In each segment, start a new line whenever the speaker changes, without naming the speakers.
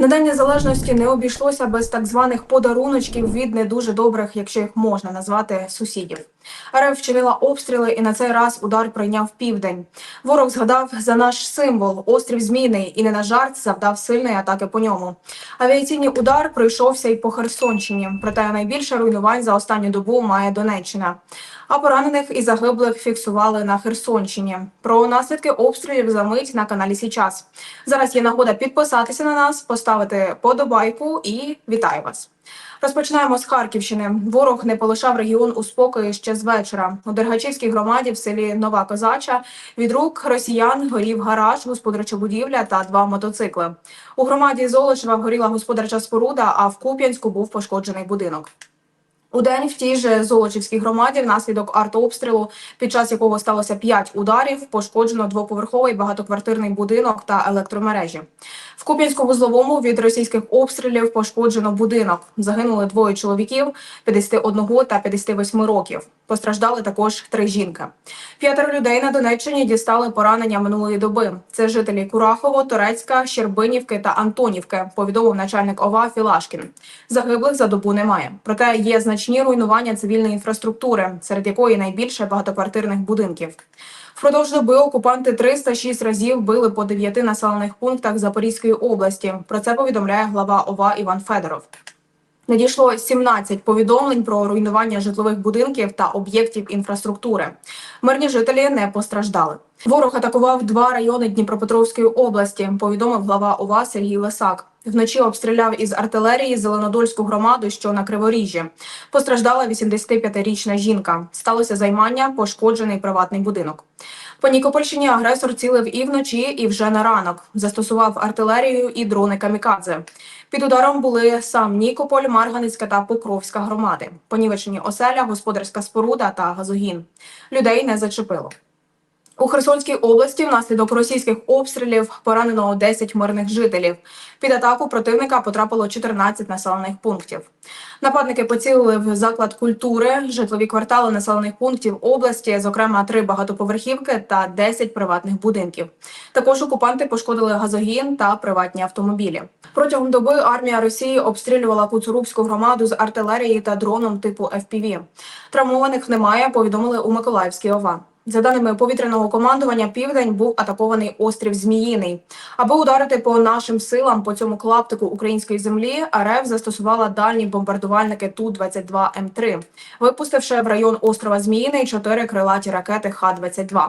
На День Незалежності не обійшлося без так званих подаруночків від не дуже добрих, якщо їх можна назвати, сусідів. РФ вчинила обстріли, і на цей раз удар прийняв південь. Ворог згадав за наш символ острів Змійний і не на жарт завдав сильної атаки по ньому. Авіаційний удар пройшовся і по Херсонщині. Проте найбільше руйнувань за останню добу має Донеччина. А поранених і загиблих фіксували на Херсонщині. Про наслідки обстрілів за мить на каналі Січас. Зараз є нагода підписатися на нас, поставити подобайку і вітаю вас. Розпочинаємо з Харківщини. Ворог не полишав регіон у спокої ще з вечора. У Дергачівській громаді в селі Нова Козача від рук росіян горів гараж, господарча будівля та два мотоцикли. У громаді Золочева горіла господарча споруда, а в Куп'янську був пошкоджений будинок. У день в тій же Золочівській громаді внаслідок артобстрілу, під час якого сталося п'ять ударів, пошкоджено двоповерховий багатоквартирний будинок та електромережі. В Куп'янську-вузловому від російських обстрілів пошкоджено будинок. Загинули двоє чоловіків 51 та 58 років. Постраждали також три жінки. П'ятеро людей на Донеччині дістали поранення минулої доби. Це жителі Курахово, Торецька, Щербинівки та Антонівки. Повідомив начальник ОВА Філашкін. Загиблих за добу немає. Проте є значні руйнування цивільної інфраструктури, серед якої найбільше багатоквартирних будинків. Впродовж доби окупанти 306 разів били по дев'яти населених пунктах Запорізької області. Про це повідомляє глава ОВА Іван Федоров. Надійшло 17 повідомлень про руйнування житлових будинків та об'єктів інфраструктури. Мирні жителі не постраждали. Ворог атакував два райони Дніпропетровської області. Повідомив глава ОВА Сергій Лисак. Вночі обстріляв із артилерії Зеленодольську громаду, що на Криворіжжі. Постраждала 85-річна жінка. Сталося займання, пошкоджений приватний будинок. По Нікопольщині агресор цілив і вночі, і вже на ранок. Застосував артилерію і дрони камікадзе. Під ударом були сам Нікополь, Марганицька та Покровська громади. Понівечені оселя, господарська споруда та газогін. Людей не зачепило. У Херсонській області внаслідок російських обстрілів поранено 10 мирних жителів. Під атаку противника потрапило 14 населених пунктів. Нападники поцілили в заклад культури, житлові квартали населених пунктів області, зокрема три багатоповерхівки та 10 приватних будинків. Також окупанти пошкодили газогін та приватні автомобілі. Протягом доби армія Росії обстрілювала Куцурубську громаду з артилерії та дроном типу FPV. Травмованих немає. Повідомили у Миколаївській ОВА. За даними повітряного командування, південь був атакований острів Зміїний. Аби ударити по нашим силам по цьому клаптику української землі, РФ застосувала дальні бомбардувальники ту 22 м 3 випустивши в район острова Зміїний чотири крилаті ракети Х-22.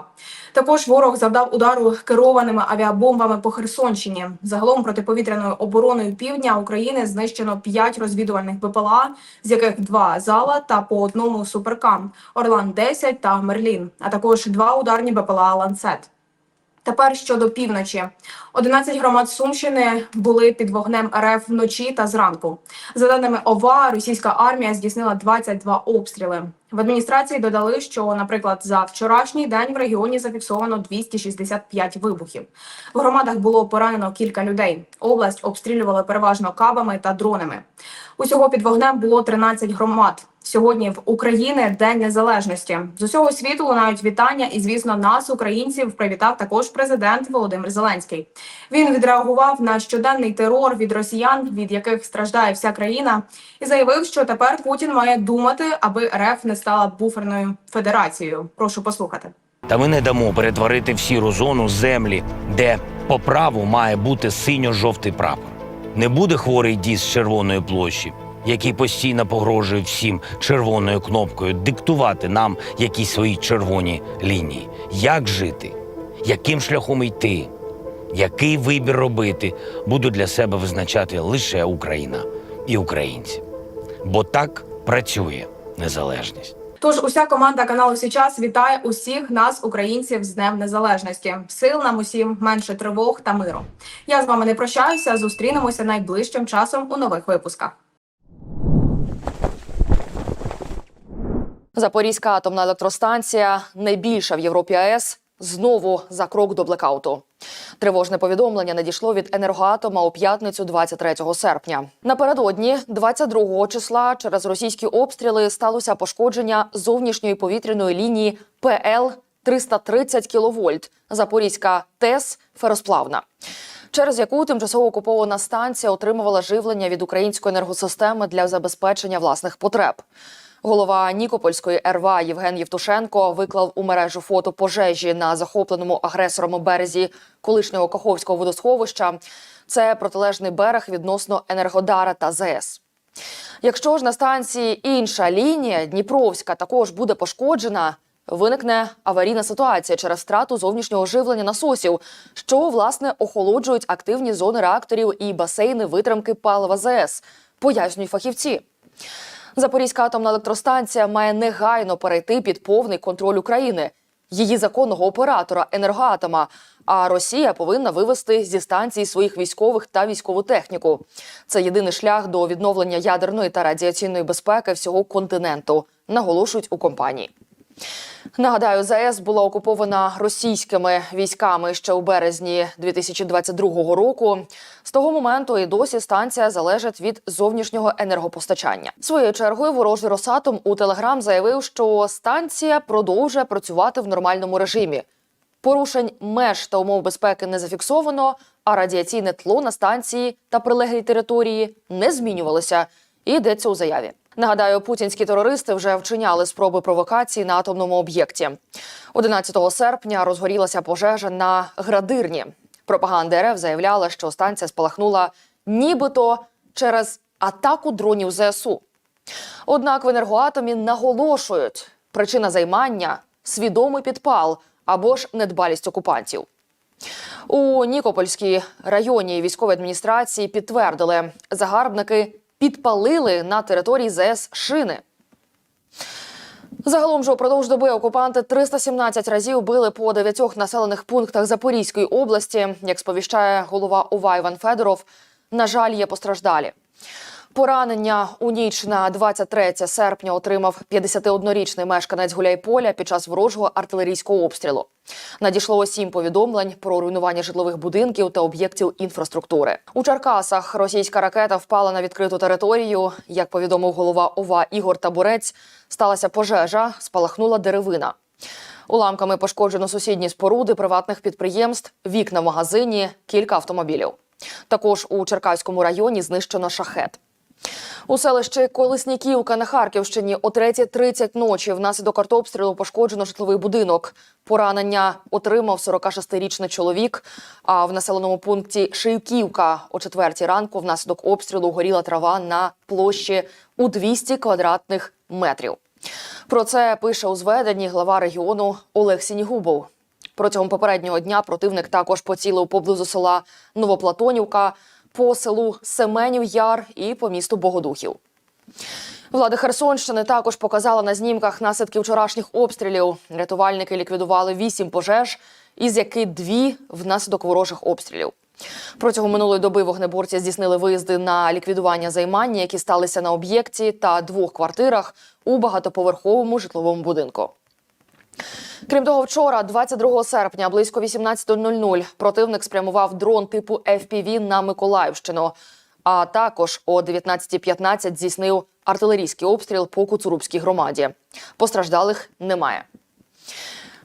Також ворог завдав удару керованими авіабомбами по Херсонщині. Загалом протиповітряною обороною півдня України знищено п'ять розвідувальних БПЛА, з яких два зала та по одному суперкам Орлан 10 та Мерлін, а також два ударні БПЛА Ланцет. Тепер щодо півночі, 11 громад Сумщини були під вогнем РФ вночі та зранку. За даними ОВА, російська армія здійснила 22 обстріли. В адміністрації додали, що, наприклад, за вчорашній день в регіоні зафіксовано 265 вибухів. В громадах було поранено кілька людей. Область обстрілювали переважно кабами та дронами. Усього під вогнем було 13 громад. Сьогодні в Україні День Незалежності. З усього світу лунають вітання, і звісно, нас, українців, привітав також президент Володимир Зеленський. Він відреагував на щоденний терор від росіян, від яких страждає вся країна, і заявив, що тепер Путін має думати, аби РФ не стала буферною федерацією. Прошу послухати.
Та ми не дамо перетворити в сіру зону землі, де по праву має бути синьо-жовтий прапор. Не буде хворий дід з червоної площі, який постійно погрожує всім червоною кнопкою диктувати нам якісь свої червоні лінії. Як жити? Яким шляхом йти? Який вибір робити, буду для себе визначати лише Україна і українці. Бо так працює незалежність.
Тож уся команда каналу Січас вітає усіх нас, українців, з Днем Незалежності. Сил нам усім менше тривог та миру. Я з вами не прощаюся. Зустрінемося найближчим часом у нових випусках.
Запорізька атомна електростанція найбільша в Європі АЕС. Знову за крок до блекауту. Тривожне повідомлення надійшло від енергоатома у п'ятницю 23 серпня. Напередодні, 22 числа, через російські обстріли сталося пошкодження зовнішньої повітряної лінії ПЛ 330 кВт Запорізька ТЕС Феросплавна. через яку тимчасово окупована станція отримувала живлення від української енергосистеми для забезпечення власних потреб. Голова Нікопольської РВА Євген Євтушенко виклав у мережу фото пожежі на захопленому агресором березі колишнього Каховського водосховища. Це протилежний берег відносно Енергодара та ЗС. Якщо ж на станції інша лінія Дніпровська також буде пошкоджена, виникне аварійна ситуація через втрату зовнішнього живлення насосів, що власне охолоджують активні зони реакторів і басейни витримки палива ЗС, пояснюють фахівці. Запорізька атомна електростанція має негайно перейти під повний контроль України, її законного оператора енергоатома. А Росія повинна вивести зі станції своїх військових та військову техніку. Це єдиний шлях до відновлення ядерної та радіаційної безпеки всього континенту, наголошують у компанії. Нагадаю, ЗАЕС була окупована російськими військами ще у березні 2022 року. З того моменту і досі станція залежить від зовнішнього енергопостачання. Своєю чергою ворожий Росатом у Телеграм заявив, що станція продовжує працювати в нормальному режимі. Порушень меж та умов безпеки не зафіксовано, а радіаційне тло на станції та прилеглій території не змінювалося. І йдеться у заяві. Нагадаю, путінські терористи вже вчиняли спроби провокації на атомному об'єкті. 11 серпня розгорілася пожежа на градирні. Пропаганда РФ заявляла, що станція спалахнула нібито через атаку дронів ЗСУ. Однак в енергоатомі наголошують, причина займання свідомий підпал або ж недбалість окупантів. У Нікопольській районній військовій адміністрації підтвердили, загарбники підпалили на території ЗС шини. Загалом ж упродовж доби окупанти 317 разів били по дев'ятьох населених пунктах Запорізької області. Як сповіщає голова ОВА Іван Федоров, на жаль, є постраждалі. Поранення у ніч на 23 серпня отримав 51-річний мешканець Гуляйполя під час ворожого артилерійського обстрілу. Надійшло сім повідомлень про руйнування житлових будинків та об'єктів інфраструктури. У Черкасах російська ракета впала на відкриту територію. Як повідомив голова ОВА Ігор Табурець, сталася пожежа, спалахнула деревина. Уламками пошкоджено сусідні споруди приватних підприємств, вікна в магазині, кілька автомобілів. Також у Черкаському районі знищено шахет. У селищі Колесніківка на Харківщині о 3.30 ночі внаслідок артобстрілу пошкоджено житловий будинок. Поранення отримав 46-річний чоловік. А в населеному пункті Шиївківка о 4 ранку внаслідок обстрілу горіла трава на площі у 200 квадратних метрів. Про це пише у зведенні глава регіону Олег Сінігубов. Протягом попереднього дня противник також поцілив поблизу села Новоплатонівка, по селу Семенів Яр і по місту Богодухів. Влада Херсонщини також показала на знімках наслідки вчорашніх обстрілів. Рятувальники ліквідували вісім пожеж, із яких дві внаслідок ворожих обстрілів. Протягом минулої доби вогнеборці здійснили виїзди на ліквідування займання, які сталися на об'єкті та двох квартирах у багатоповерховому житловому будинку. Крім того, вчора, 22 серпня, близько 18.00, противник спрямував дрон типу FPV на Миколаївщину. А також о 19.15 здійснив артилерійський обстріл по Куцурубській громаді. Постраждалих немає.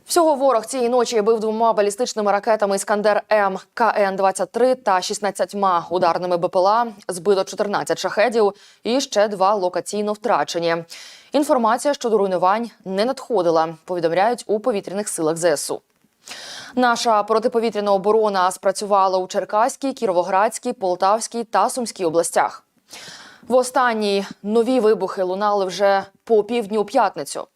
Всього ворог цієї ночі бив двома балістичними ракетами Іскандер М КН-23 та 16 ударними БПЛА. Збито 14 шахедів і ще два локаційно втрачені. Інформація щодо руйнувань не надходила. Повідомляють у повітряних силах ЗСУ. Наша протиповітряна оборона спрацювала у Черкаській, Кіровоградській, Полтавській та Сумській областях. В останній нові вибухи лунали вже по півдні у п'ятницю.